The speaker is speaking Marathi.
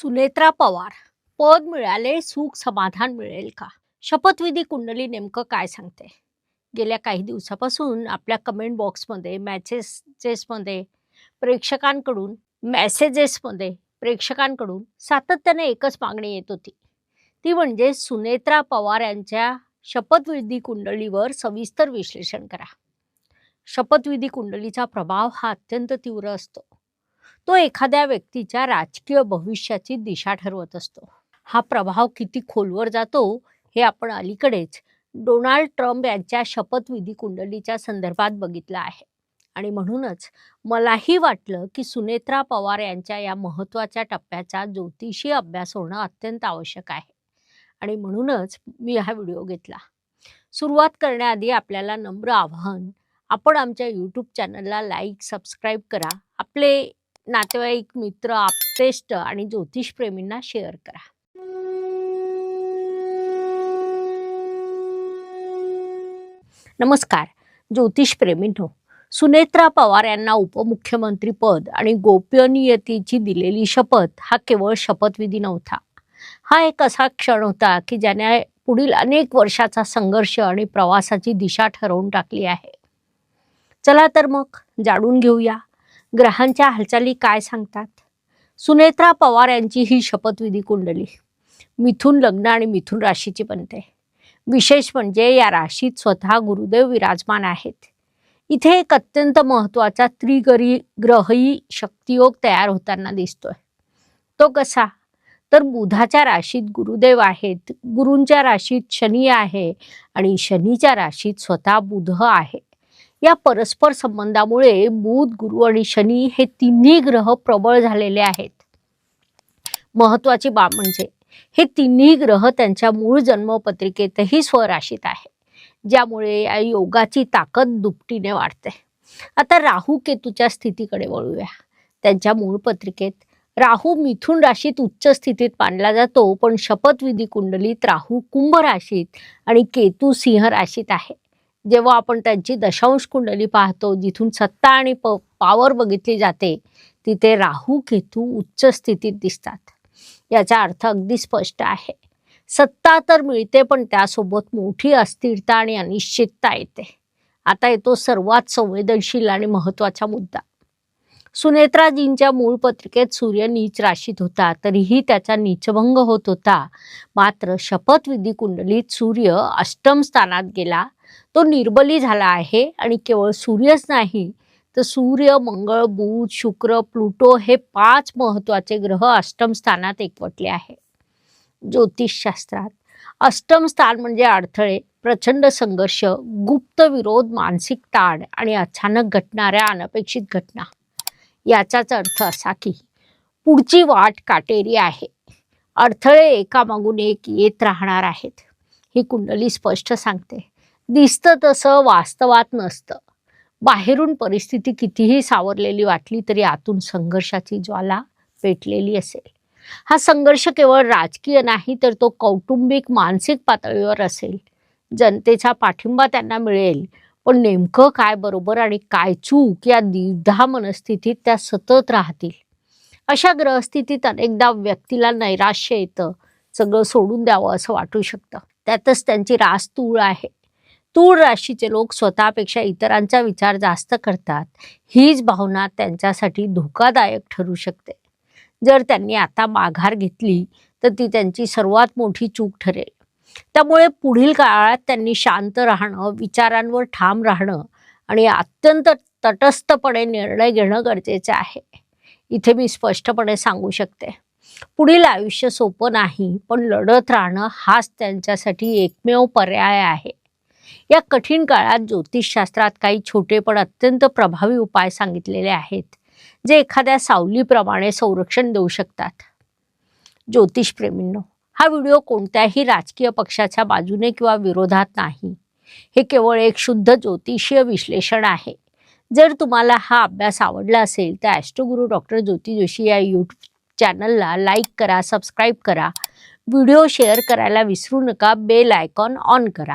सुनेत्रा पवार. पद मिळाले सुख समाधान मिळेल का? शपथविधी कुंडली नेमकं काय सांगते? गेल्या काही दिवसापासून आपल्या कमेंट बॉक्समध्ये मॅसेजेसमध्ये प्रेक्षकांकडून मॅसेजेसमध्ये प्रेक्षकांकडून सातत्याने एकच मागणी येत होती. ती म्हणजे सुनेत्रा पवार यांच्या शपथविधी कुंडलीवर सविस्तर विश्लेषण करा. शपथविधी कुंडलीचा प्रभाव हा अत्यंत तीव्र असतो. तो एखाद्या व्यक्तीच्या राजकीय भविष्याची दिशा ठरवत असतो. हा प्रभाव किती खोलवर जातो हे आपण अलीकडेच डोनाल्ड ट्रम्प यांच्या शपथविधी कुंडलीच्या संदर्भात बघितलं आहे. आणि म्हणूनच मलाही वाटलं की सुनेत्रा पवार यांच्या या महत्त्वाच्या टप्प्याचा ज्योतिषी अभ्यास होणं अत्यंत आवश्यक आहे. आणि म्हणूनच मी हा व्हिडिओ घेतला. सुरुवात करण्याआधी आपल्याला नम्र आवाहन आपण आमच्या यूट्यूब चॅनलला लाईक सबस्क्राईब करा. आपले नातेवाईक मित्र आपतेष्ट आणि ज्योतिषप्रेमींना शेअर करा. नमस्कार. ज्योतिषप्रेमींनो सुनेत्रा पवार यांना उपमुख्यमंत्री पद आणि गोपनीयतेची दिलेली शपथ हा केवळ शपथविधी नव्हता. हा एक असा क्षण होता की ज्याने पुढील अनेक वर्षाचा संघर्ष आणि प्रवासाची दिशा ठरवून टाकली आहे. चला तर मग जाणून घेऊया. ग्रहांच्या हालचाली काय सांगतात? सुनेत्रा पवार यांची ही शपथविधी कुंडली. मिथून लग्न आणि मिथून राशीची बनते. विशेष म्हणजे या राशीत स्वतः गुरुदेव विराजमान आहेत. इथे एक अत्यंत महत्त्वाचा त्रिगरी ग्रही शक्तियोग तयार होताना दिसतोय. तो कसा? तर बुधाच्या राशीत गुरुदेव आहेत. गुरूंच्या राशीत शनी आहे आणि शनीच्या राशीत स्वतः बुध आहे. या परस्पर संबंधामुळे बुध गुरु आणि शनी हे तिन्ही ग्रह प्रबळ झालेले आहेत. महत्वाची बाब म्हणजे हे तिन्ही ग्रह त्यांच्या मूळ जन्मपत्रिकेतही स्वराशीत आहे ज्यामुळे या योगाची ताकद दुपटीने वाढते. आता राहू केतूच्या स्थितीकडे वळूया. त्यांच्या मूळ पत्रिकेत राहू मिथुन राशीत उच्च स्थितीत मानला जातो पण शपथविधी कुंडलीत राहू कुंभ राशीत आणि केतू सिंह राशीत आहे. जेव्हा आपण त्यांची दशांश कुंडली पाहतो जिथून सत्ता आणि प पावर बघितली जाते तिथे राहू केतू उच्च स्थितीत दिसतात. याचा अर्थ अगदी स्पष्ट आहे. सत्ता तर मिळते पण त्यासोबत मोठी अस्थिरता आणि अनिश्चितता येते. आता येतो सर्वात संवेदनशील आणि महत्त्वाचा मुद्दा. सुनेत्राजींच्या मूळ पत्रिकेत सूर्य नीच राशीत होता तरीही त्याचा नीचभंग होत होता. मात्र शपथविधी कुंडलीत सूर्य अष्टम स्थानात गेला तो निर्बली झाला आहे आणि केवळ सूर्यच नाही तर सूर्य मंगळ बुध शुक्र प्लुटो हे पाच महत्त्वाचे ग्रह अष्टम स्थानात एकवटले आहे. ज्योतिषशास्त्रात अष्टम स्थान म्हणजे अडथळे प्रचंड संघर्ष गुप्त विरोध मानसिक ताण आणि अचानक घटणाऱ्या अनपेक्षित घटना. याचाच अर्थ असा की पुढची वाट काटेरी आहे. अडथळे एकामागून एक येत राहणार आहेत ही कुंडली स्पष्ट सांगते. दिसतं तसं वास्तवात नसतं. बाहेरून परिस्थिती कितीही सावरलेली वाटली तरी आतून संघर्षाची ज्वाला पेटलेली असेल. हा संघर्ष केवळ राजकीय नाही तर तो कौटुंबिक मानसिक पातळीवर असेल. जनतेचा पाठिंबा त्यांना मिळेल. पण नेमकं काय बरोबर आणि काय चूक या द्विधा मनस्थितीत त्या सतत राहतील? अशा ग्रहस्थितीत अनेकदा व्यक्तीला नैराश्य येतं. सगळं सोडून द्यावं असं वाटू शकतं. त्यातच त्यांची रास तूळ आहे. तूळ राशीचे लोक स्वतःपेक्षा इतरांचा विचार जास्त करतात. हीच भावना त्यांच्यासाठी धोकादायक ठरू शकते. जर त्यांनी आता माघार घेतली तर ती त्यांची सर्वात मोठी चूक ठरेल. त्यामुळे पुढील काळात त्यांनी शांत राहणं विचारांवर ठाम राहणं आणि अत्यंत तटस्थपणे निर्णय घेणं गरजेचे आहे. इथे मी स्पष्टपणे सांगू शकते. पुढील आयुष्य सोपं नाही पण लढत राहणं हाच त्यांच्यासाठी एकमेव पर्याय आहे. या कठीण काळात ज्योतिषशास्त्रात काही छोटे पण अत्यंत प्रभावी उपाय सांगितलेले आहेत जे एखाद्या सावलीप्रमाणे संरक्षण देऊ शकतात. ज्योतिषप्रेमींनो हा व्हिडिओ कोणत्याही राजकीय पक्षाच्या बाजूने किंवा विरोधात नाही. हे केवळ एक शुद्ध ज्योतिषीय विश्लेषण आहे. जर तुम्हाला हा अभ्यास आवडला असेल तर ॲस्ट्रोगुरू डॉक्टर ज्योती जोशी या यूट्यूब चॅनलला लाईक करा सबस्क्राईब करा. व्हिडिओ शेअर करायला विसरू नका बेल आयकॉन ऑन करा.